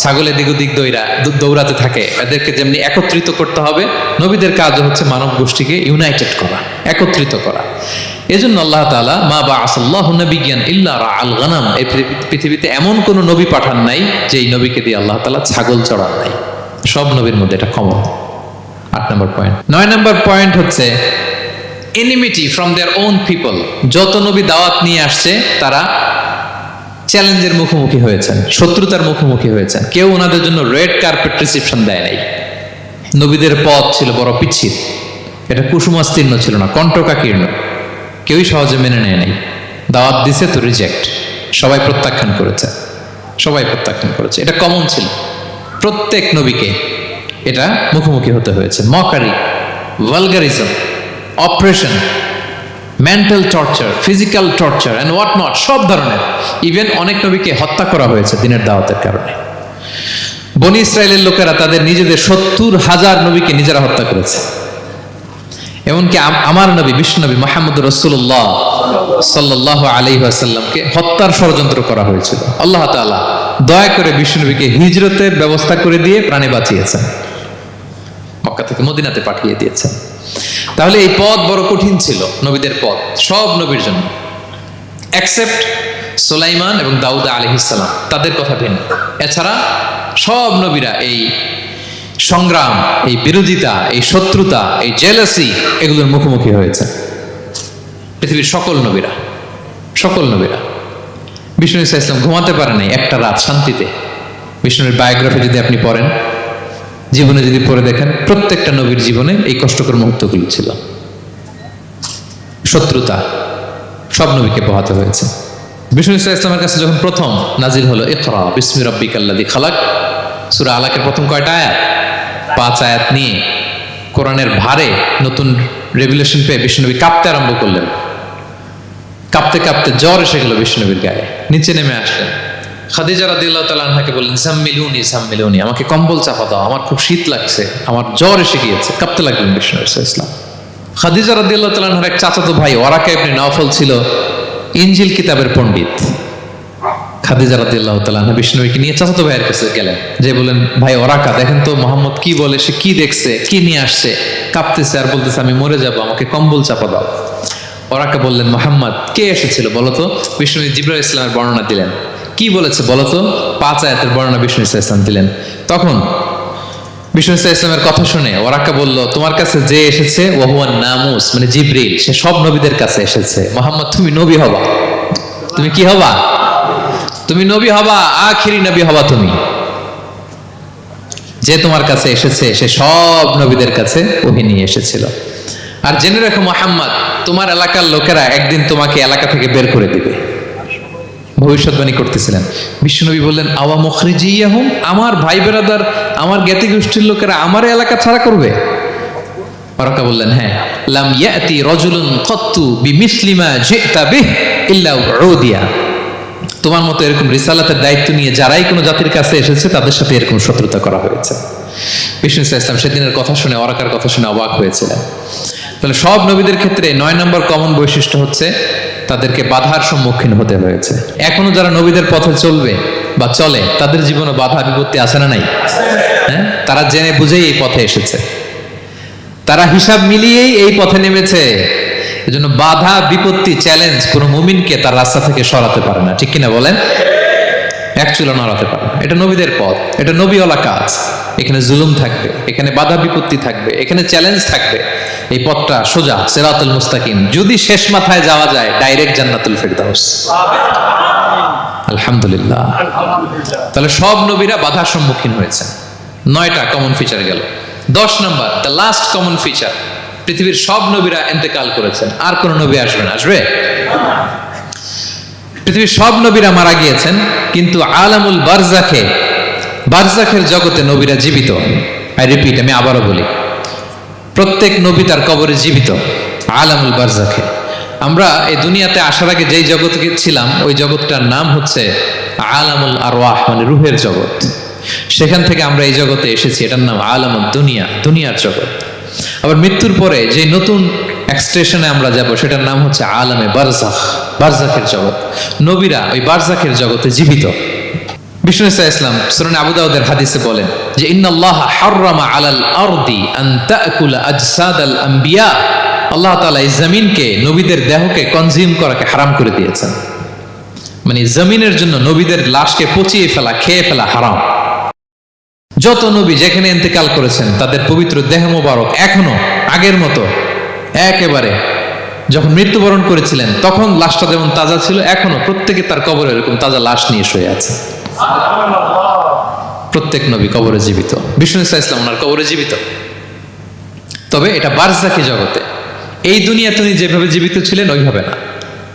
ছাগল এদিক ওদিক দৌড়া দৌড়াতে থাকে। এদেরকে যেমনি একত্রিত করতে হবে, নবীদের কাজ হচ্ছে মানব গোষ্ঠীকে ইউনাইটেড করা, একত্রিত করা। এজন্য আল্লাহ তাআলা, মা বা আসল্লাহ নবিজ্ঞান ইল্লা আল গানাম, এই পৃথিবীতে এমন কোন নবী পাঠান নাই যে এই নবীকে দিয়ে আল্লাহ তাআলা ছাগল চড়ান নাই। সব নবীর মধ্যে এটা কমন আট নম্বর পয়েন্ট নয় নম্বর পয়েন্ট হচ্ছে enmity from their own people যত নবী দাওয়াত নিয়ে আসছে, তারা চ্যালেঞ্জের মুখোমুখি হয়েছেন, শত্রুতার মুখোমুখি হয়েছেন। কেউ ওনাদের জন্য রেড কার্পেট রিসেপশন দেয় নাই। নবীদের পথ ছিল বড় পিচ্ছিল। এটা কুসুমাস্তীর্ণ ছিল না, কণ্ঠকাকীর্ণ। কেউই সহজে মেনে নেয় নাই। দাওয়াত দিছে তো রিজেক্ট সবাই প্রত্যাখ্যান করেছে। সবাই প্রত্যাখ্যান করেছে। এটা কমন ছিল। প্রত্যেক নবীকে এটা মুখোমুখি হতে হয়েছে। Mockery vulgarism oppression mental torture physical torture and what not সব ধরনের। ইভেন অনেক নবীকে হত্যা করা হয়েছে দিনের দাওয়াতের কারণে। বনি ইসরায়েলের লোকেরা তাদের নিজেদের সত্তর হাজার নবীকে নিজেরা হত্যা করেছে। এমনকি আমার নবী বিশ্বনবী মাহমুদ রসুল্লাহ সাল্লাহ আলী আসাল্লামকে হত্যার ষড়যন্ত্র করা হয়েছিল। আল্লাহ তাআলা দয়া করে বিশ্বনবীকে হিজরতের ব্যবস্থা করে দিয়ে প্রাণে বাঁচিয়েছেন। মক্কা থেকে মদিনাতে পাঠিয়ে দিয়েছেন তাহলে এই পথ বড় কঠিন ছিল, নবীদের পথ, সব নবীর জন্য। অ্যাকসেপ্ট সোলাইমান এবং দাউদ আলহিসাল্লাম তাদের কথা ভিন্ন। এছাড়া সব নবীরা এই সংগ্রাম, এই বিরোধিতা, এই শত্রুতা, এই জেলাসি এগুলোর মুখোমুখি হয়েছে। পৃথিবীর সকল নবীরা সকল নবীরা। বিষ্ণু ইসা ইসলাম ঘুমাতে পারে নাই একটা রাত শান্তিতে। বিষ্ণুর বায়োগ্রাফি যদি আপনি পড়েন জীবনে যদি পড়ে দেখেন, প্রত্যেকটা নবীর জীবনে এই কষ্টকর মুহূর্তগুলো ছিল। শত্রুতা, সব নবীকে পোহাতে হয়েছে। বিষ্ণু ইসা ইসলামের কাছে যখন প্রথম নাজিল হলো, ইকরা, বিসমি রব্বিক আল্লাদি খালাক, সুরা আলাকের প্রথম কয়টা আয়াত? পাঁচ আয়াত নিয়ে কোরআনের ভারে নতুন রেগুলেশন পেয়ে বিষ্ণুনবী কাঁপতে আরম্ভ করলেন। কাঁপতে কাঁপতে জ্বর এসে গেল বিষ্ণুনবীর গায়ে। নিচে নেমে আসলেন। খাদিজা রাদিয়াল্লাহু তাআলা আনহাকে বললেন জাম্মিলুনি জাম্মিলুনি আমাকে কম্বল চাপা দাও, আমার খুব শীত লাগছে, আমার জ্বর এসে গিয়েছে, কাঁপতে লাগলেন বিষ্ণু ইসলাম খাদিজা রাদিয়াল্লাহু তাআলা আনহার এক চাচাতো ভাই ওরাকা ইবনে নওফল ছিল, ইনজিল কিতাবের পণ্ডিত। খাদিজা রাদিয়াল্লাহু তাআলা আনহা বিষ্ণুকে নিয়ে চাচাতো ভাইয়ের কাছে গেলেন। যে বলেন ভাই ওরাকা দেখেন তো মোহাম্মদ কি বলে, সে কি দেখছে, কি নিয়ে আসছে, কাঁপতেছে আর বলতেছে, আমি মরে যাব, আমাকে কম্বল চাপা দাও। ওরাকা বললেন, মোহাম্মদ, কে এসেছিল বলতো বিষ্ণু জিব্রাহ ইসলামের বর্ণনা দিলেন। কি বলেছে বলতো পাঁচ আয়াতের বর্ণনা বিষ্ণু ইসলাম দিলেন। তখন বিষ্ণু ইসা ইসলামের কথা শুনে ওরাকা বলল, তোমার কাছে যে এসেছে ওহুয়ান নামুস মানে জিব্রিল, সে সব নবীদের কাছে এসেছে। মোহাম্মদ, তুমি নবী হবা। তুমি কি হবা? তুমি নবী হবা, আখিরি নবী হবা তুমি। যে তোমার কাছে এসেছে, সে সব নবীদের কাছে ওহি নিয়ে এসেছিল। আর জেনে রাখো, মোহাম্মদ, তোমার এলাকার লোকেরা একদিন তোমাকে এলাকা থেকে বের করে দিবে। ভবিষ্যৎবাণী করতেছিলেন। বিশ্বনবী বললেন, আওয়া মুখরিজিয়াহুম? আমার ভাই বেরাদার, আমার জ্ঞাতি গোষ্ঠীর লোকেরা আমার এলাকা ছাড়া করবে? ফারাকা বললেন হ্যাঁ। লাম ইয়াতি রজুলুন কত্তু বিমিসলিমা জিতা বিহ ইল্লা উদিয়া তোমার মতো এরকম রিসালাতের দায়িত্ব নিয়ে যারাই কোনো জাতির কাছে এসেছে, তাদের সাথে এরকম শত্রুতা করা হয়েছে। বিষ্ণু ইসলাম সেদিনের কথা শুনে অরাকার কথা শুনে অবাক হয়েছিলেন। তাহলে সব নবীদের ক্ষেত্রে নয় নম্বর কমন বৈশিষ্ট্য হচ্ছে তাদেরকে বাধার সম্মুখীন হতে হয়েছে। এখনও যারা নবীদের পথে চলবে বা চলে, তাদের জীবনে বাধা বিপত্তি আছে না নাই? হ্যাঁ? তারা জেনে বুঝেই এই পথে এসেছে। তারা হিসাব মিলিয়েই এই পথে নেমেছে। এজন্য বাধা, বিপত্তি চ্যালেঞ্জ কোনো মুমিনকে তার রাস্তা থেকে সরাতে পারে না। ঠিক কিনা বলেন? এক চুলো নড়াতে পারে এটা নবীদের পথ। এটা নবীওয়ালা কাজ। এখানে জুলুম থাকবে, এখানে বাধা বিপত্তি থাকবে, এখানে চ্যালেঞ্জ থাকবে। এই পথটা সোজা, সেরাতুল মুস্তাকিম। যদি শেষ মাথায় যাওয়া যায় ডাইরেক্ট জান্নাতুল ফেরদাউস। আলহামদুলিল্লাহ। তাহলে সব নবীরা বাধার সম্মুখীন হয়েছে নয়টা কমন ফিচার গেল। দশ number the last common feature পৃথিবীর সব নবীরা এন্তেকাল করেছেন। আর কোন নবী আসবে না। আসবে? পৃথিবীর সব নবীরা মারা গিয়েছেন, কিন্তু আলামুল বারজাখে বারজাখের জগতে নবীরা জীবিত। আই রিপিট আমি আবারও বলি, প্রত্যেক নবী তার কবরে জীবিত, আলামুল বারজাখে। আমরা এই দুনিয়াতে আসার আগে যেই জগতে ছিলাম, ওই জগৎটার নাম হচ্ছে আলামুল আরওয়াহ মানে রুহের জগৎ। সেখান থেকে আমরা এই জগতে এসেছি, এটার নাম আলামুল দুনিয়া, দুনিয়ার জগৎ। আবার মৃত্যুর পরে যে নতুন এক্সটেশনে আমরা যাব, সেটার নাম হচ্ছে আলামে বারজাখ, বারজাখের জগৎ। নবীরা ওই বারজাখের জগতে জীবিত। বিষ্ণু ইসা ইসলাম সুরান আবু দাউদের হাদিসে বলেন যে, ইন্নাল্লাহ হাররামা আলাল আরদি আজসাদ আল আম্বিয়া আল্লাহ তাআলা এই জমিনকে, নবীদের দেহকে কনজিউম করাকে হারাম করে দিয়েছেন। মানে জমিনের জন্য নবীদের লাশকে পচিয়ে ফেলা, খেয়ে ফেলা হারাম। যত নবী যেখানে ইন্তেকাল করেছেন, তাদের পবিত্র দেহ মোবারক এখনও, আগের মতো, একেবারে যখন মৃত্যুবরণ করেছিলেন, তখন লাশটা যেমন তাজা ছিল, এখনও প্রত্যেকে তার কবরে এরকম তাজা লাশ নিয়ে শুয়ে আছে। প্রত্যেক নবী কবরে জীবিত। বিষ্ণু ইসা ইসলাম ওনার কবরে জীবিত। তবে এটা বারজাকি জগতে। এই দুনিয়া তিনি যেভাবে জীবিত ছিলেন ওইভাবে না।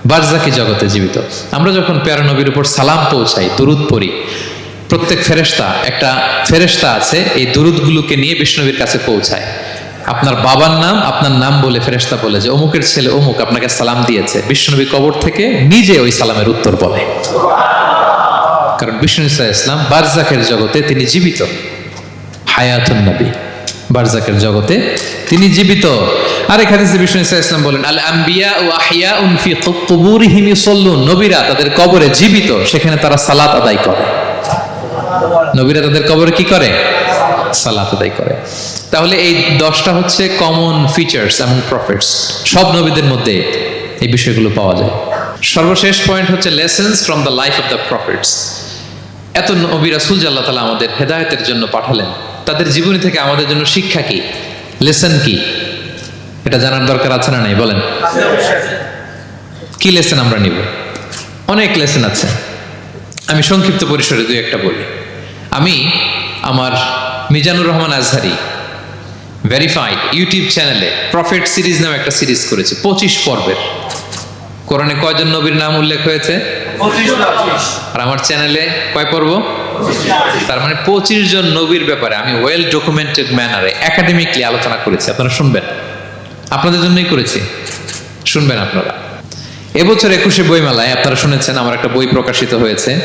বারজাকি জগতে জীবিত। আমরা যখন প্যারা নবীর উপর সালাম পৌঁছাই, দুরুদ পড়ি, প্রত্যেক ফেরেশতা, একটা ফেরেশতা আছে, এই দুরুদগুলোকে নিয়ে বিষ্ণবীর কাছে পৌঁছায়। আপনার বাবার নাম, আপনার নাম বলে ফেরেশতা বলে যে, অমুকের ছেলে অমুক আপনাকে সালাম দিয়েছে। বিষ্ণনবী কবর থেকে নিজে ওই সালামের উত্তর বলে। কারণ বিষ্ণু ইসা ইসলাম বারজাকের জগতে তিনি জীবিত। হায়াতুন নবী। বারজাকের জগতে তিনি জীবিত। আর এখানে যে বিষ্ণু ইসা ইসলাম বলেন, আল আম্বিয়া ও আহিয়া উনফি কবুরিহিম ইউসাল্লুন। নবীরা তাদের কবরে জীবিত, সেখানে তারা সালাত আদায় করে। নবীরা তাদের কবরে কি করে? সালাত আদায় করে। তাহলে এই দশটা হচ্ছে কমন ফিচার্স এবং প্রফিটস সব নবীদের মধ্যে এই বিষয়গুলো পাওয়া যায়। সর্বশেষ পয়েন্ট হচ্ছে lessons from the life of the prophets এত নবী রাসুল জাল্লাহ তালা আমাদের হেদায়তের জন্য পাঠালেন, তাদের জীবনী থেকে আমাদের জন্য শিক্ষা কি? লেসন কি? এটা জানার দরকার আছে না নাই? বলেন। কি লেসন আমরা নিব? অনেক লেসন আছে। আমি সংক্ষিপ্ত পরিসরে দুই একটা বলি। আমি আমার মিজানুর রহমান আজহারি ভেরিফাইড ইউটিউব চ্যানেলে প্রফিট সিরিজ নামে একটা সিরিজ করেছি, পঁচিশ পর্বের। কোরআনে কয়জন নবীর নাম উল্লেখ হয়েছে? আর আমার চ্যানেলে কয় পর্ব? তার মানে পঁচিশ জন নবীর ব্যাপারে আমি ওয়েল ডকুমেন্টেড ম্যানারে একাডেমিকলি আলোচনা করেছি। আপনারা শুনবেন। আপনাদের জন্যই করেছি। শুনবেন আপনারা। এবছর একুশে বইমেলায় আপনারা শুনেছেন আমার একটা বই প্রকাশিত হয়েছে।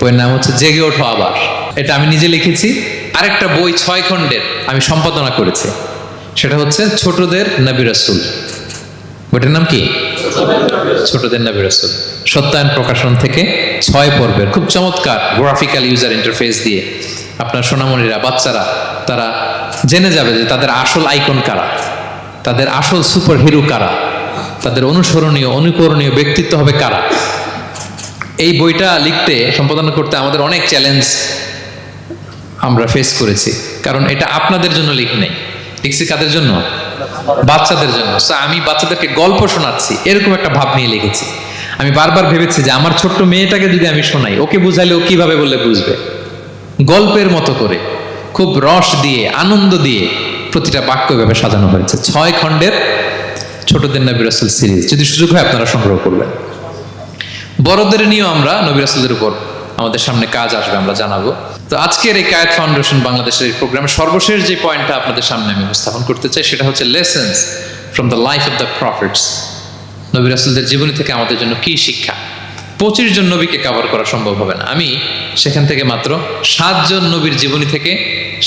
বইয়ের নাম হচ্ছে জেগে ওঠো আবার। এটা আমি নিজে লিখেছি। আরেকটা বই ছয় খণ্ডের আমি সম্পাদনা করেছি। সেটা হচ্ছে ছোটদের নবী রাসূল। বইটার নাম কি? ছোটদের নবী রাসূল সত্যায়ন প্রকাশন থেকে ছয় পর্বের খুব চমৎকার গ্রাফিক্যাল ইউজার ইন্টারফেস দিয়ে আপনার সোনামণিরা, বাচ্চারা, তারা জেনে যাবে যে তাদের আসল আইকন কারা, তাদের আসল সুপার হিরো কারা, তাদের অনুসরণীয়, অনুকরণীয় ব্যক্তিত্ব হবে কারা। এই বইটা লিখতে, সম্পাদনা করতে আমাদের অনেক চ্যালেঞ্জ আমরা ফেস করেছি, কারণ এটা আপনাদের জন্য লিখ নাই। লিখছি কাদের জন্য? বাচ্চাদের জন্য। আমি বাচ্চাদেরকে গল্প শোনাচ্ছি, এরকম একটা ভাব নিয়ে লিখেছি। আমি বারবার ভেবেছি যে আমার ছোট্ট মেয়েটাকে যদি আমি শোনাই, ওকে বুঝাইলে ও কীভাবে বললে বুঝবে? গল্পের মতো করে, খুব রস দিয়ে, আনন্দ দিয়ে প্রতিটা বাক্য এভাবে সাজানো হয়েছে। ছয় খণ্ডের ছোটদের নবী রাসুল সিরিজ। যদি সুযোগ হয়, আপনারা সংগ্রহ করবেন। বড়দের নিয়েও আমরা নবী রাসুলদের উপর আমাদের সামনে কাজ আসবে, আমরা জানাব। তো আজকের এই কায়েত ফাউন্ডেশন বাংলাদেশের এই প্রোগ্রামের সর্বশেষ যে পয়েন্টটা আপনাদের সামনে আমি উপস্থাপন করতে চাই, সেটা হচ্ছে lessons from the life of the prophets নবী রাসুলদের জীবনী থেকে আমাদের জন্য কি শিক্ষা? পঁচিশ জন নবীকে কভার করা সম্ভব হবে না। আমি সেখান থেকে মাত্র সাতজন নবীর জীবনী থেকে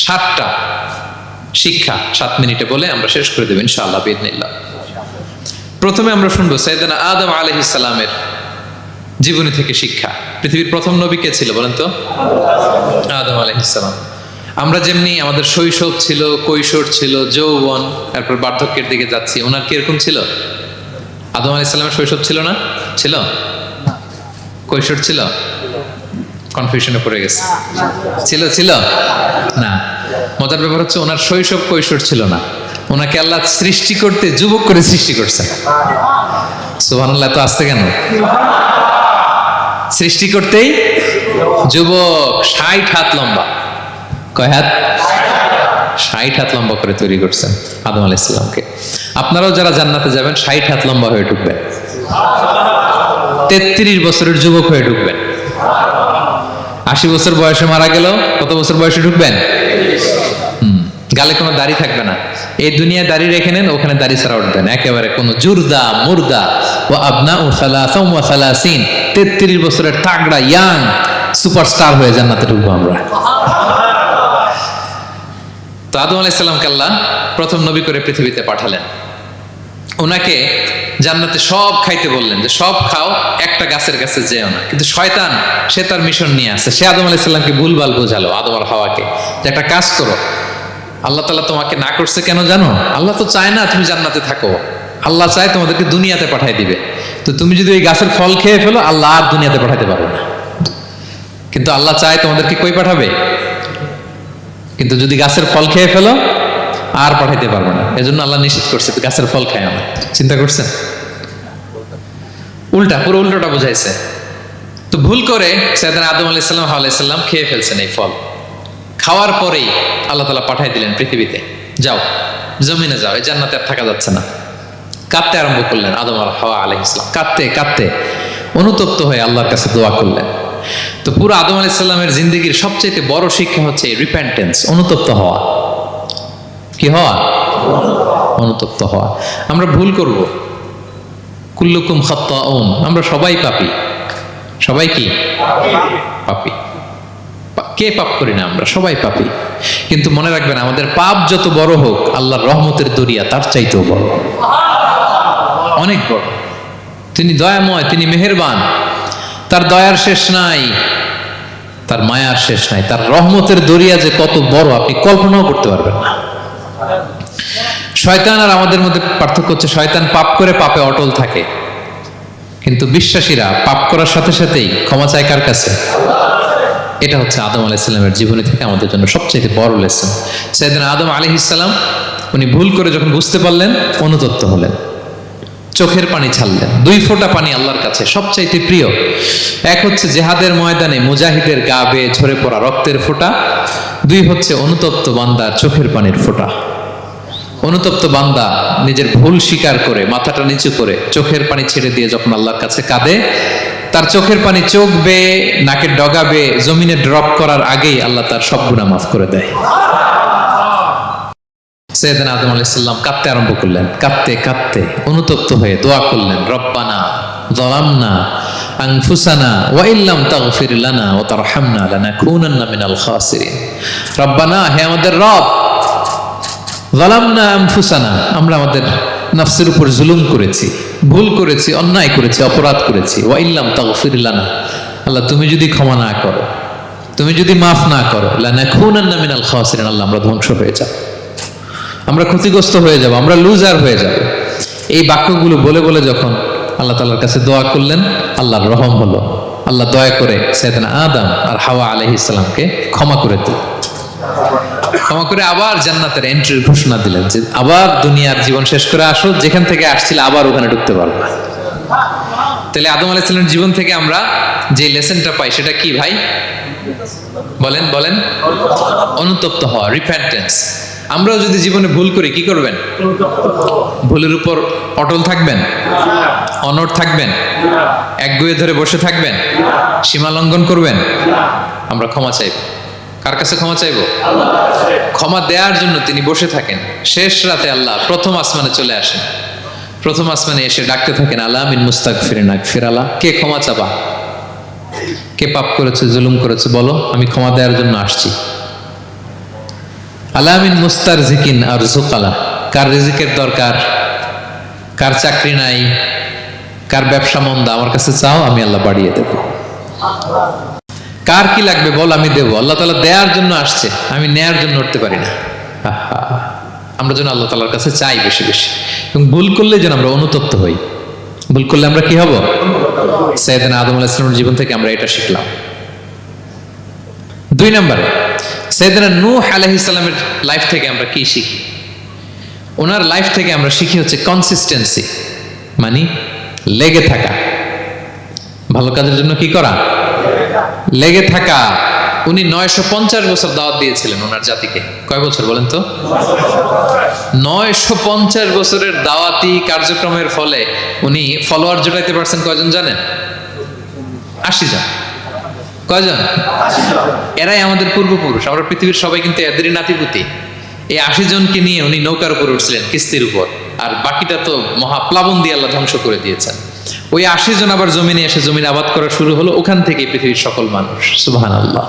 সাতটা শিক্ষা সাত মিনিটে বলে আমরা শেষ করে দেবো ইনশাআল্লাহ বিদিনিল্লাহ প্রথমে আমরা শুনব সৈয়দানা আদম আলহিসাল্লামের জীবনী থেকে শিক্ষা। পৃথিবীর প্রথম নবী কে ছিল বলেন তো? আদম আলহিসাল্লাম আমরা যেমনি আমাদের শৈশব ছিল, কৈশোর ছিল, যৌবন, তারপর বার্ধক্যের দিকে যাচ্ছি, ওনার কীরকম ছিল? আদম আলাহ ইসলামের শৈশব ছিল না? ছিল? কৈশোর ছিল? কনফিউশনে পড়ে গেছে। ছিল ছিল? না। মজার ব্যাপার হচ্ছে ওনার শৈশব, কৈশোর ছিল না। ওনাকে আল্লাহ সৃষ্টি করতে, যুবক করে সৃষ্টি করছে সুবহানাল্লাহ তো আসতে কেন? সৃষ্টি করতেই যুবক ষাট হাত লম্বা। কয় হাত? ষাট হাত লম্বা করে তৈরি করছেন আদম আলাহ ইসলামকে আপনারাও যারা জান্নাতে যাবেন ষাট হাত লম্বা হয়ে ঢুকবেন। তেত্রিশ বছরের যুবক হয়ে ঢুকবেন। আশি বছর বয়সে মারা গেল কত বছর বয়সে ঢুকবেন? হুম, গালে কোনো দাড়ি থাকবে না। এই দুনিয়ায় দাড়ি রেখে নেন, ওখানে দাড়ি ছাড়া উঠবেন একেবারে কোনো জুরদা, মুর্দা। ও আবনা ও সালাসম ও সালাসিন। তেত্রিশ বছরের তাগড়া, ইয়াং সুপারস্টার হয়ে জান্নাতে ঢুকবো আমরা। তো আদম আলাইসাল্লামকে আল্লাহ প্রথম নবী করে পৃথিবীতে পাঠালেন। ওনাকে জান্নাতে সব খাইতে বললেন যে, সব খাও, একটা গাছের কাছে যেও না। কিন্তু শয়তান, সে তার মিশন নিয়ে আসে। সে আদম আলাইসাল্লামকে ভুলভাল বোঝালো, আদম আর হাওয়াকে, যে একটা কাজ করো আল্লাহ তালা তোমাকে না করছে কেন জানো? আল্লাহ তো চায় না তুমি জান্নাতে থাকো। আল্লাহ চায় তোমাদেরকে দুনিয়াতে পাঠাই দিবে। তো তুমি যদি ওই গাছের ফল খেয়ে ফেলো, আল্লাহ আর দুনিয়াতে পাঠাতে পারবে না। কিন্তু আল্লাহ চায় তোমাদেরকে কই পাঠাবে? কিন্তু যদি গাছের ফল খেয়ে ফেলো, আর পাঠাইতে পারবে না। এজন্য আল্লাহ নিষেধ করছে, গাছের ফল খায় না। চিন্তা করছেন? উল্টা, পুরো উল্টোটা বুঝাইছে। তো ভুল করে সৈয়দান আদম আলাইসাল্লাম হাওয়া আলাইসাল্লাম খেয়ে ফেলছেন এই ফল। খাওয়ার পরেই আল্লাহ তালা পাঠাই দিলেন পৃথিবীতে। যাও, জমিনে যাও এই জান্নাতে আর থাকা যাচ্ছে না। কাঁদতে আরম্ভ করলেন আদম আল হাওয়া আলহ ইসলাম কাঁদতে কাঁদতে অনুতপ্ত হয়ে আল্লাহর কাছে দোয়া করলেন। তো পুরো আদম আলাইসাল্লামের জিন্দগির সবচেয়ে বড় শিক্ষা হচ্ছে রিপেন্টেন্স অনুতপ্ত হওয়া। কি হওয়া? অনুতপ্ত হওয়া। আমরা ভুল করব। কুল্লুকুম খাত্তাউন, আমরা সবাই পাপি। সবাই কি? পাপি। কে পাপ করি না আমরা? সবাই পাপি কিন্তু মনে রাখবেন, আমাদের পাপ যত বড় হোক, আল্লাহর রহমতের দরিয়া তার চাইতেও বড়। অনেক বড়। তিনি দয়াময়, তিনি মেহেরবান। তার দয়ার শেষ নাই, তার মায়ার শেষ নাই, তার রহমতের দরিয়া যে কত বড়, আপনি কল্পনাও করতে পারবেন না। শয়তান আর আমাদের মধ্যে পার্থক্য হচ্ছে, শয়তান পাপ করে পাপে অটল থাকে। কিন্তু বিশ্বাসীরা পাপ করার সাথে সাথেই ক্ষমা চায় কার কাছে? এটা হচ্ছে আদম আলাইসাল্লামের জীবনী থেকে আমাদের জন্য সবচেয়ে বড় লেসন সেদিন আদম আলি ইসাল্লাম উনি ভুল করে যখন বুঝতে পারলেন, অনুতপ্ত হলেন। চোখের পানি ছাড়লেন। দুই ফোঁটা পানি আল্লাহর কাছে সবচাইতে প্রিয়। এক হচ্ছে জেহাদের ময়দানে মুজাহিদের গা বেয়ে ঝরে পড়া রক্তের ফোঁটা। দুই হচ্ছে অনুতপ্ত বান্দার চোখের পানির ফোঁটা। অনুতপ্ত বান্দা নিজের ভুল স্বীকার করে, মাথাটা নিচু করে চোখের পানি ছেড়ে দিয়ে যখন আল্লাহর কাছে কাঁদে তার চোখের পানি চোখ নাকের ডগা জমিনে ড্রপ করার আগেই আল্লাহ তার সব গুণা মাফ করে দেয়। সৈয়দান আদম আলাইসাল্লাম কাঁদতে আরম্ভ করলেন। কাঁদতে কাঁদতে অনুতপ্ত হয়ে দোয়া করলেন, রব্বানা জলামনা আমরা আমাদের নফসের উপর জুলুম করেছি। ভুল করেছি, অন্যায় করেছি, অপরাধ করেছি। ওয়াইল্লাম তাগফির লানা। আল্লাহ, তুমি যদি ক্ষমা না করো, তুমি যদি মাফ না করো, লানাকুনান্না মিনাল খাসিরিন। আল্লাহ, আমরা ধ্বংস হয়ে যাব। আমরা ক্ষতিগ্রস্ত হয়ে যাব, আমরা লুজার হয়ে যাব। এই বাক্যগুলো বলে বলে যখন আল্লাহ তাআলার কাছে দোয়া করলেন, আল্লাহর রহম হলো। আল্লাহ দয়া করে সেদিন আদম আর হাওয়া আলাইহিস সালামকে ক্ষমা করে দিল ক্ষমা করে আবার জান্নাতের এন্ট্রির ঘোষণা দিলেন যে আবার দুনিয়ার জীবন শেষ করে আসো, যেখান থেকে আসছিলে আবার ওখানে ঢুকতে পারবে তাহলে আদম আলাইসাল্লামের জীবন থেকে আমরা যে লেসনটা পাই, সেটা কি ভাই? বলেন বলেন। অনুতপ্ত হওয়া রিপেন্টেন্স আমরাও যদি জীবনে ভুল করি, কি করবেন? ভুলের উপর অটল থাকবেন? অনড় থাকবেন? একগুয়ে ধরে বসে থাকবেন? সীমা লঙ্ঘন করবেন? আমরা ক্ষমা চাইব। কার কাছে ক্ষমা চাইব? ক্ষমা দেওয়ার জন্য তিনি বসে থাকেন। শেষ রাতে আল্লাহ প্রথম আসমানে চলে আসেন। প্রথম আসমানে এসে ডাকতে থাকেন, আল্লাহ মিন মুস্তাক ফিরিনাক ফিরালা কে ক্ষমা চাবা? কে পাপ করেছে, জুলুম করেছে, বলো, আমি ক্ষমা দেওয়ার জন্য আসছি। আলামিন মুস্তার জিকিন আর জুকালা কার রিজিকের দরকার? কার চাকরি নাই? কার ব্যবসা মন্দা? আমার কাছে চাও, আমি আল্লাহ বাড়িয়ে দেব। কার কি লাগবে বল, আমি দেব। আল্লাহ তালা দেওয়ার জন্য আসছে, আমি নেয়ার জন্য উঠতে পারি না। আমরা যেন আল্লাহ তালার কাছে চাই বেশি বেশি। এবং ভুল করলে যেন আমরা অনুতপ্ত হই। ভুল করলে আমরা কি হব? সৈয়দান আদম আলাহ ইসলামের জীবন থেকে আমরা এটা শিখলাম। দুই নম্বরে সৈয়দানা নূহ আলাইহিস সালামের লাইফ থেকে আমরা কি শিখি? ওনার লাইফ থেকে আমরা শিখি হচ্ছে কনসিস্টেন্সি মানে লেগে থাকা। ভালো কাজের জন্য কি করা? লেগে থাকা, উনি নয়শো পঞ্চাশ বছর দাওয়াত দিয়েছিলেন ওনার জাতিকে। কয় বছর বলেন তো? নয়শো পঞ্চাশ বছরের দাওয়াতি কার্যক্রমের ফলে উনি ফলোয়ার জোটাইতে পারছেন কয়জন জানেন? আশি জন। কয়জন? এরাই আমাদের পূর্বপুরুষ। আমরা পৃথিবীর সবাই কিন্তু এদেরই নাতিপুতি। এই আশি জনকে নিয়ে উনি নৌকার উপর উঠছিলেন, কিস্তির উপর। আর বাকিটা তো মহাপ্লাবন দিয়ে আল্লাহ ধ্বংস করে দিয়েছেন। ওই আশি জন আবার জমিনে এসে জমিন আবাদ করা শুরু হলো ওখান থেকে পৃথিবীর সকল মানুষ। সুবহান আল্লাহ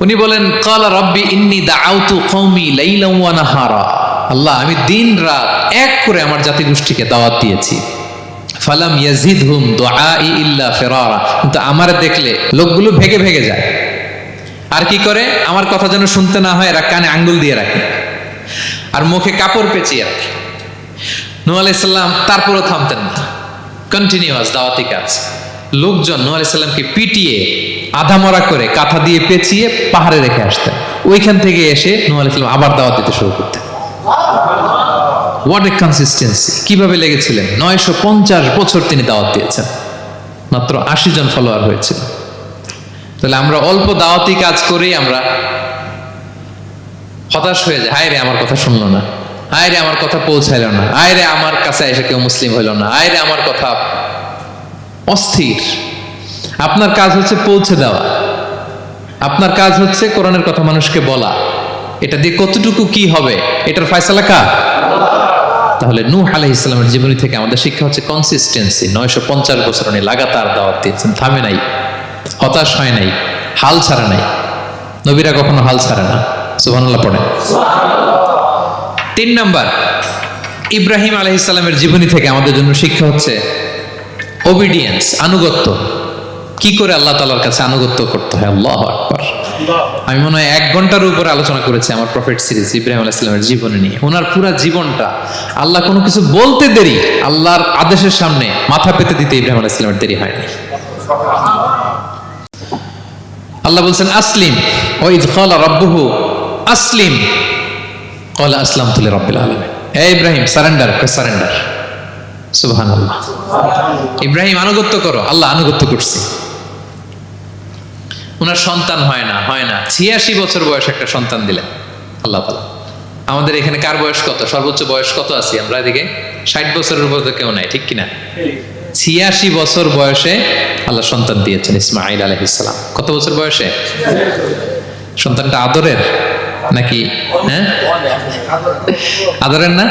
উনি বলেন কালা রব্বি ইন্নি দাআউতু কওমি লাইলাম ওয়া নাহারা। আল্লাহ আমি দিন রাত এক করে আমার জাতিগোষ্ঠীকে দাওয়াত দিয়েছি। ফালাম ইয়াজিদ হুম দোয়াই ইল্লা ফেরারা। কিন্তু আমার দেখলে লোকগুলো ভেগে ভেগে যায়। আর কি করে? আমার কথা যেন শুনতে না হয় এরা কানে আঙ্গুল দিয়ে রাখে। আর মুখে কাপড় পেঁচিয়ে রাখে। নু আলাইসাল্লাম তারপরও থামতেন না। কন্টিনিউয়াস দাওয়াতি কাজ। লোকজন নু আলাইসাল্লামকে পিটিয়ে আধামরা করে কাঁথা দিয়ে পেঁচিয়ে পাহাড়ে রেখে আসতেন। ওইখান থেকে এসে নু আলাইসাল্লাম আবার দাওয়াত দিতে শুরু করতেন। হোয়াট এ কনসিস্টেন্সি কীভাবে লেগেছিলেন? নয়শো পঞ্চাশ বছর তিনি দাওয়াত দিয়েছেন। মাত্র আশি জন ফলোয়ার হয়েছিল। তাহলে আমরা অল্প দাওয়াতি কাজ করেই আমরা হতাশ হয়ে যায় হায় রে, আমার কথা শুনলো না। হায় রে আমার কথা পৌঁছাইলো না। আয়রে আমার কাছে এসে কেউ মুসলিম হইল না। আয়রে আমার কথা অস্থির। আপনার কাজ হচ্ছে পৌঁছে দেওয়া। আপনার কাজ হচ্ছে কোরআনের কথা মানুষকে বলা। এটা দিয়ে কতটুকু কি হবে? এটার ফয়সালা কার? তাহলে নূহ আলাইহিস সালামের জীবনী থেকে আমাদের শিক্ষা হচ্ছে কনসিস্টেন্সি নয়শো পঞ্চাশ বছর উনি লাগাতার দাওয়াত দিয়েছেন থামে নাই। হতাশ হয় নাই। হাল ছাড়ে নাই। নবীরা কখনো হাল ছাড়ে না। সুবহানাল্লাহ পড়ে তিন নাম্বার ইব্রাহিম আলাইহিস সালামের জীবনী থেকে আমাদের জন্য শিক্ষা হচ্ছে ওবিডিয়েন্স আনুগত্য। কি করে আল্লাহ তালার কাছে আনুগত্য করতে হয়? আল্লাহ আকবার। আমি মনে হয় এক ঘণ্টার উপরে আলোচনা করেছি আমার প্রফেট সিরিজ ইব্রাহিম আলাইহিসসালামের জীবনী নিয়ে। ওনার পুরো জীবনটা আল্লাহ কোনো কিছু বলতে দেরি আল্লাহর আদেশের সামনে মাথা পেতে দিতে ইব্রাহিম আলাইহিসসালামের দেরি হয়নি। আল্লাহ বলছেন আসলিম। ও ইদ রাব্বুহু আসলিম। ক্বালা আসলামতু লিরাব্বিল আলামিন হে ইব্রাহিম সারেন্ডার সারেন্ডার সুবহানাল্লাহ। ইব্রাহিম, আনুগত্য করো। আল্লাহ আনুগত্য করছে। ওনার সন্তান হয় না হয় না। ছিয়াশি বছর বয়স একটা সন্তান দিলেন। আল্লাহ তালা আমাদের এখানে কার বয়স কত? সর্বোচ্চ বয়স কত আছি আমরা এদিকে? ষাট বছরের উপর তো কেউ নাই, ঠিক কিনা? ছিয়াশি বছর বয়সে আল্লাহ সন্তান দিয়েছেন ইসমাইল আলহিসাম কত বছর বয়সে? সন্তানটা আদরের? নাকি হ্যাঁ? আদরের না?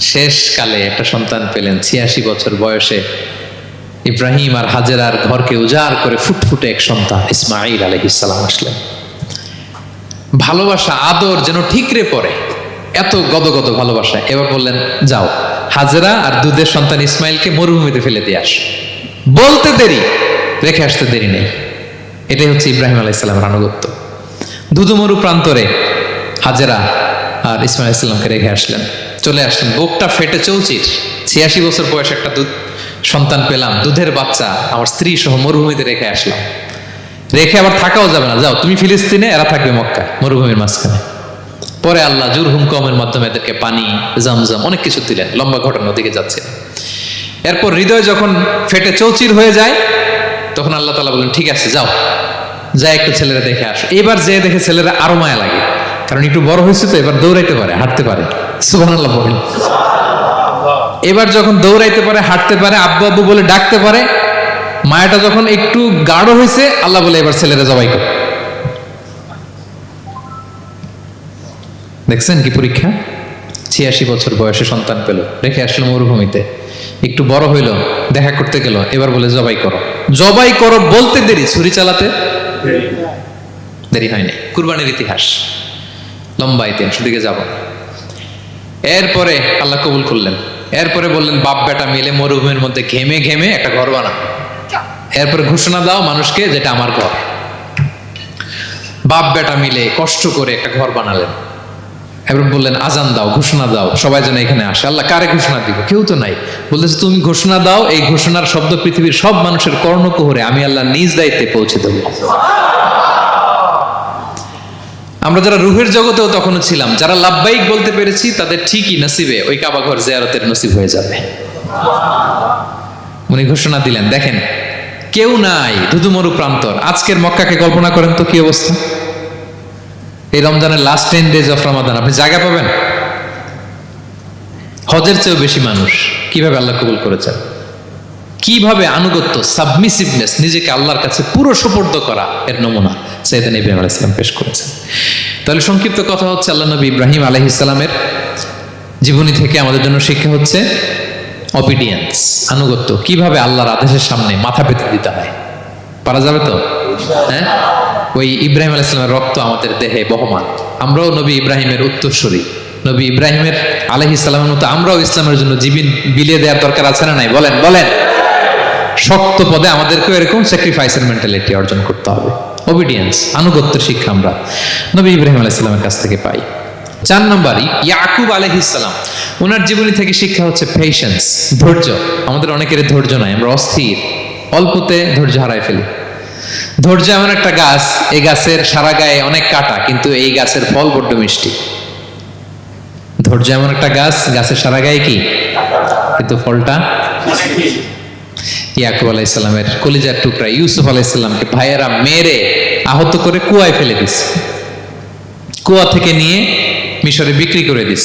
শেষ কালে একটা সন্তান পেলেন, ছিয়াশি বছর বয়সে। ইব্রাহিম আর হাজেরার ঘরকে উজাড় করে ফুটফুটে এক সন্তান ইসমাইল আলহিসাল্লাম আসলেন। ভালোবাসা, আদর যেন ঠিকরে পড়ে, এত গদগদ ভালোবাসা। এবার বললেন, যাও, হাজেরা আর দুধের সন্তান ইসমাইলকে মরুভূমিতে ফেলে দিয়ে আস। বলতে দেরি, রেখে আসতে দেরি নেই। এটাই হচ্ছে ইব্রাহিম আলাইসাল্লামের আনুগত্য। দুধুমরু প্রান্তরে হাজেরা আর ইসমাইল ইসলামকে রেখে আসলেন। চলে আসলেন। বুকটা ফেটে চৌচির ছিয়াশি বছর বয়স একটা দুধ সন্তান পেলাম। দুধের বাচ্চা। আমার স্ত্রী সহ মরুভূমিতে রেখে আসলাম। রেখে আবার থাকাও যাবে না। যাও, তুমি ফিলিস্তিনে, এরা থাকবে মক্কা মরুভূমির মাঝখানে। পরে আল্লাহ জুরহুম কমের মাধ্যমে এদেরকে পানি, জামজাম, অনেক কিছু দিলেন। লম্বা ঘটনা দিকে যাচ্ছে। এরপর হৃদয় যখন ফেটে চৌচির হয়ে যায়, তখন আল্লাহ তালা বলেন, ঠিক আছে, যাও। যা একটু ছেলেরা দেখে আসো। এবার যে দেখে ছেলেরা আরও মায়া লাগে। কারণ একটু বড় হয়েছে তো, এবার দৌড়াইতে পারে, হাঁটতে পারে। সুবাহ এবার যখন দৌড়াইতে পারে, হাঁটতে পারে, আব্বু আব্বু বলে ডাকতে পারে, মায়াটা যখন একটু গাঢ় হয়েছে, আল্লাহ বলে এবার ছেলেরা জবাই কর। দেখছেন কি পরীক্ষা? ছিয়াশি বছর বয়সে সন্তান পেল, রেখে আসলো মরুভূমিতে। একটু বড় হইল, দেখা করতে গেল, এবার বলে জবাই করো। জবাই করো বলতে দেরি, ছুরি চালাতে। দেরি। হয়নি। কুরবানির ইতিহাস। লম্বা ইতিহাস দিকে যাব। এরপরে আল্লাহ কবুল করলেন। এরপরে বললেন বাপ বেটা মিলে মরুভূমির মধ্যে ঘেমে ঘেমে একটা ঘর বানা এরপরে ঘোষণা দাও মানুষকে যেটা আমার ঘর। বাপ বেটা মিলে কষ্ট করে একটা ঘর বানালেন। এবার বললেন, আজান দাও, ঘোষণা দাও, সবাই যেন এখানে আসে। আল্লাহ, কারে ঘোষণা দিব? কেউ তো নাই। বলতেছে, তুমি ঘোষণা দাও, এই ঘোষণার শব্দ পৃথিবীর সব মানুষের কর্ণকুহরে আমি আল্লাহ নিজ দায়িত্বে পৌঁছে দেবো। আমরা যারা রুহের জগতেও তখনও ছিলাম, যারা লাভবাহিক বলতে পেরেছি, তাদের ঠিকই নসিবে ওই কাবা ঘর জিয়ারতের নসিব হয়ে যাবে। উনি ঘোষণা দিলেন, দেখেন, কেউ নাই, ধুধুমরু প্রান্তর। আজকের মক্কাকে কল্পনা করেন তো কি অবস্থা? এই রমজানের last ten days of Ramadan আপনি জায়গা পাবেন? হজের চেয়েও বেশি মানুষ। কীভাবে আল্লাহ কবুল করেছেন? কীভাবে আনুগত্য সাবমিসিভনেস নিজেকে আল্লাহর কাছে পুরো সুপর্দ করা, এর নমুনা সৈয়দান ইব্রাহিম আলাহ ইসলাম পেশ করেছেন। তাহলে সংক্ষিপ্ত কথা হচ্ছে, আল্লাহ নবী ইব্রাহিম আলহ ইসলামের জীবনী থেকে আমাদের জন্য শিক্ষা হচ্ছে অবিডিয়েন্স আনুগত্য। কীভাবে আল্লাহর আদেশের সামনে মাথা পেতে দিতে হয়? পারা যাবে তো? হ্যাঁ? ওই ইব্রাহিম আলাহ ইসলামের রক্ত আমাদের দেহে বহমান। আমরাও নবী ইব্রাহিমের উত্তরসূরি। নবী ইব্রাহিমের আলহ ইসলামের মতো আমরাও ইসলামের জন্য জীবন বিলিয়ে দেওয়ার দরকার আছে না নাই? বলেন বলেন। শক্ত পদে আমাদেরকেও এরকম স্যাক্রিফাইসের মেন্টালিটি অর্জন করতে হবে। ওবিডিয়েন্স আনুগত্যের শিক্ষা আমরা নবী ইব্রাহিম আলাইসাল্লামের কাছ থেকে পাই। চার নম্বর, ইয়াকুব আলহিসাল্লাম ওনার জীবনী থেকে শিক্ষা হচ্ছে পেশেন্স ধৈর্য। আমাদের অনেকের ধৈর্য নাই, আমরা অস্থির। অল্পতে ধৈর্য হারাই ফেলি। ধৈর্য এমন একটা গাছ, এই গাছের সারা গায়ে অনেক কাটা, কিন্তু এই গাছের ফল বড্ড মিষ্টি। ধৈর্য এমন একটা গাছ, গাছের সারা গায়ে কি? কিন্তু ফলটা? ইয়াকুব আলাইসাল্লামের কলিজার টুকরা, ইউসুফ আলাইসাল্লামকে ভাইয়েরা মেরে আহত করে কুয়ায় ফেলে দিছে। কুয়া থেকে নিয়ে মিশরে বিক্রি করে দিস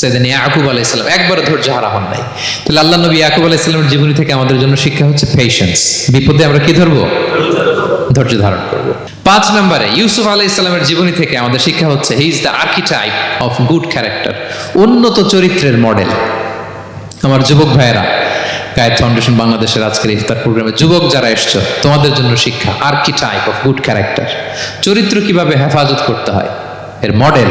সেদিন ইয়াকুব আলাইসালাম একবার ধৈর্য হারা হন নাই। তাহলে আল্লাহ নবী ইয়াকুব আলাইসালামের জীবনী থেকে আমাদের জন্য শিক্ষা হচ্ছে পেশেন্স বিপদে আমরা কি ধরবো? ধৈর্য ধারণ করব। পাঁচ নম্বরে, ইউসুফ আলাই ইসলামের জীবনী থেকে আমাদের শিক্ষা হচ্ছে he is the archetype of good character উন্নত চরিত্রের মডেল আমার যুবক ভাইয়েরা গায়ের ফাউন্ডেশন বাংলাদেশের আজকের ইফতার প্রোগ্রামে যুবক যারা এসছো, তোমাদের জন্য শিক্ষা আর্কিটাইপ অফ গুড ক্যারেক্টার চরিত্র কীভাবে হেফাজত করতে হয়? এর মডেল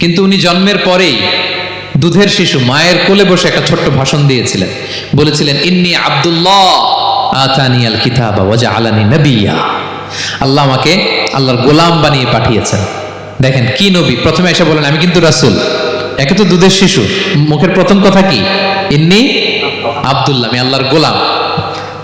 কিন্তু উনি জন্মের পরেই দুধের শিশু মায়ের কোলে বসে একটা ছোট্ট ভাষণ দিয়েছিলেন। বলেছিলেন, ইন্নি আব্দুল্লাহ কিতাবা আলানি নবিয়া। আল্লাহ আমাকে আল্লাহর গোলাম বানিয়ে পাঠিয়েছেন। দেখেন, কি নবী? প্রথমে এসে বলেন, আমি কিন্তু রাসূল। একে তো দুধের শিশু। মুখের প্রথম কথা কি? ইন্নি আব্দুল্লাহ, আমি আল্লাহর গোলাম।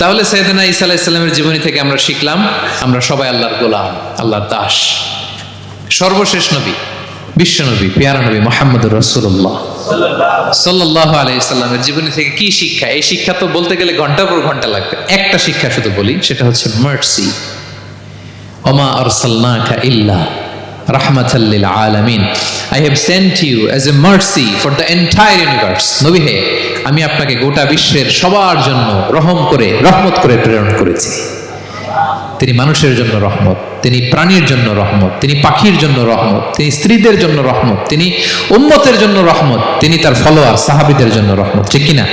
তাহলে সৈয়দনা ঈসা আলাইসাল্লামের জীবনী থেকে আমরা শিখলাম, আমরা সবাই আল্লাহর গোলাম, আল্লাহর দাস। সর্বশেষ নবী, বিশ্ব নবী, পেয়ারা নবী মোহাম্মদ রসুল্লাহ সাল্লাহ আলাইসাল্লামের জীবনী থেকে কি শিক্ষা? এই শিক্ষা তো বলতে গেলে ঘণ্টার পর ঘণ্টা লাগবে। একটা শিক্ষা শুধু বলি, সেটা হচ্ছে মার্সি ওমা আরসালনাকা ইল্লা রাহমাতাল্লিল আলামিন। I have sent you as a mercy for the entire universe নবী হে, আমি আপনাকে গোটা বিশ্বের সবার জন্য রহম করে, রহমত করে প্রেরণ করেছি। তিনি মানুষের জন্য রহমত, তিনি প্রাণীর জন্য রহমত, তিনি পাখির জন্য রহমত, তিনি স্ত্রীদের জন্য রহমত, তিনি উম্মতের জন্য রহমত, তিনি তার ফলোয়ার, সাহাবিদের জন্য রহমত, ঠিক কিনা?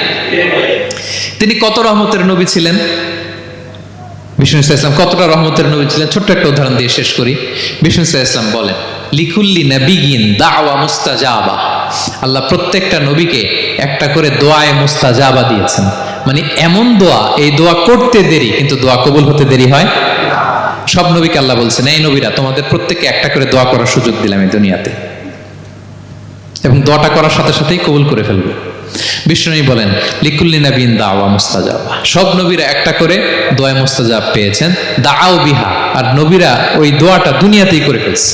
তিনি কত রহমতের নবী ছিলেন? বিষ্ণু ইসলাম কতটা রহমতের নবী ছিলেন? ছোট্ট একটা উদাহরণ দিয়ে শেষ করি। বিষ্ণু ইসলাম বলেন লিকুল্লি নাবিগিন দাওয়া মুস্তাজাবা। আল্লাহ প্রত্যেকটা নবীকে একটা করে দোয়ায় মুস্তাজাবা দিয়েছেন। মানে এমন দোয়া, এই দোয়া করতে দেরি, কিন্তু দোয়া কবুল হতে দেরি হয়। সব নবীকে আল্লাহ বলছেন, এই নবীরা, তোমাদের প্রত্যেককে একটা করে দোয়া করার সুযোগ দিলাম এই দুনিয়াতে। এবং দোয়াটা করার সাথে সাথেই কবুল করে ফেলবে। বিষ্ণুনী বলেন, লিকুল্লি নবীন দাওয়া মুস্তাজাবা। সব নবীরা একটা করে দোয়া মুস্তাজাব পেয়েছেন দাও বিহা। আর নবীরা ওই দোয়াটা দুনিয়াতেই করে ফেলছে।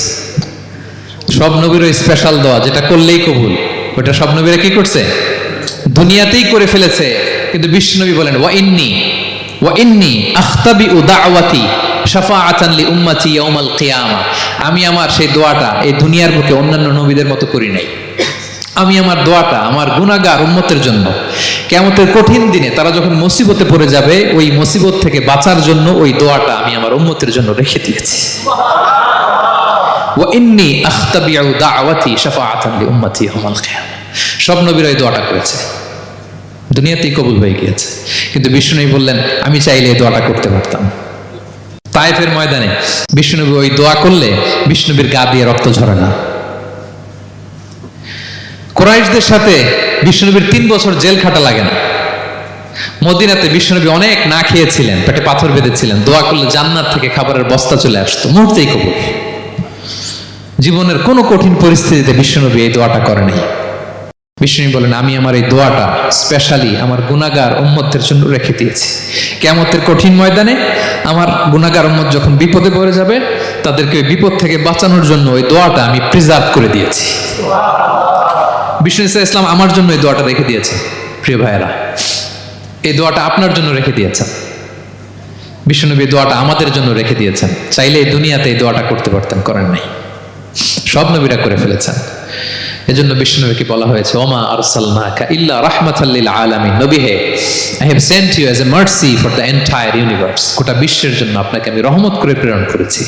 সব নবীর ওই স্পেশাল দোয়া, যেটা করলেই কবুল, ওটা সব নবীরা কি করছে? দুনিয়াতেই করে ফেলেছে। কিন্তু বিষ্ণুনবী বলেন, ওয়া ইন্নি ওয়া ইন্নি আখতাবি উ দাওয়াতি শাফাআতান লি উম্মতি ইয়াউমাল কিয়ামা। আমি আমার সেই দোয়াটা এই দুনিয়ার বুকে অন্যান্য নবীদের মতো করি নাই। আমি আমার দোয়াটা, আমার গুনাহগার উম্মতের জন্য। কেমতের কঠিন দিনে তারা যখন মুসিবতে পড়ে যাবে, ওই মুসিবত থেকে বাঁচার জন্য ওই দোয়াটা আমি আমার উম্মতের জন্য রেখে দিয়েছি। সব নবীরা দোয়াটা করেছে। দুনিয়াতেই কবুল হয়ে গিয়েছে। কিন্তু বিষ্ণুনবী বললেন, আমি চাইলে এই দোয়াটা করতে পারতাম। তাইফের ময়দানে বিষ্ণুনবী ওই দোয়া করলে বিষ্ণুবীর গা দিয়ে রক্ত ঝরে না। কোরাইশদের সাথে বিষ্ণুনবীর তিন বছর জেল খাটা লাগে না। মদিনাতে বিষ্ণুনবী অনেক না খেয়েছিলেন, পেটে পাথর বেঁধেছিলেন, দোয়া করলে জান্নাত থেকে খাবারের বস্তা চলে আসতো মুহূর্তেই কবুল। জীবনের কোনো কঠিন পরিস্থিতিতে বিষ্ণুনবী এই দোয়াটা করেনি বিষ্ণু বলেন, আমি আমার এই দোয়াটা স্পেশালি আমার গুণাগার উম্মতের জন্য রেখে দিয়েছি। কেমতের কঠিন ময়দানে আমার গুণাগার উম্মত যখন বিপদে পড়ে যাবে, তাদেরকে বিপদ থেকে বাঁচানোর জন্য ওই দোয়াটা আমি প্রিজার্ভ করে দিয়েছি। বিষ্ণু ইসা ইসলাম আমার জন্য এই দোয়াটা রেখে দিয়েছে, প্রিয় ভাইয়েরা। এই দোয়াটা আপনার জন্য রেখে দিয়েছেন। বিষ্ণুনবী দোয়াটা আমাদের জন্য রেখে দিয়েছেন। চাইলে এই দুনিয়াতে এই দোয়াটা করতে পারতেন, করেন নাই। সব নবীরা করে ফেলেছেন। এজন্য বিষ্ণুনবীকে বলা হয়েছে, ওমা আরসালনাকা ইল্লা রাহমাতাল্লিল আলামিন। নবী হে I have sent you as a mercy for the entire universe গোটা বিশ্বের জন্য আপনাকে আমি রহমত করে প্রেরণ করেছি।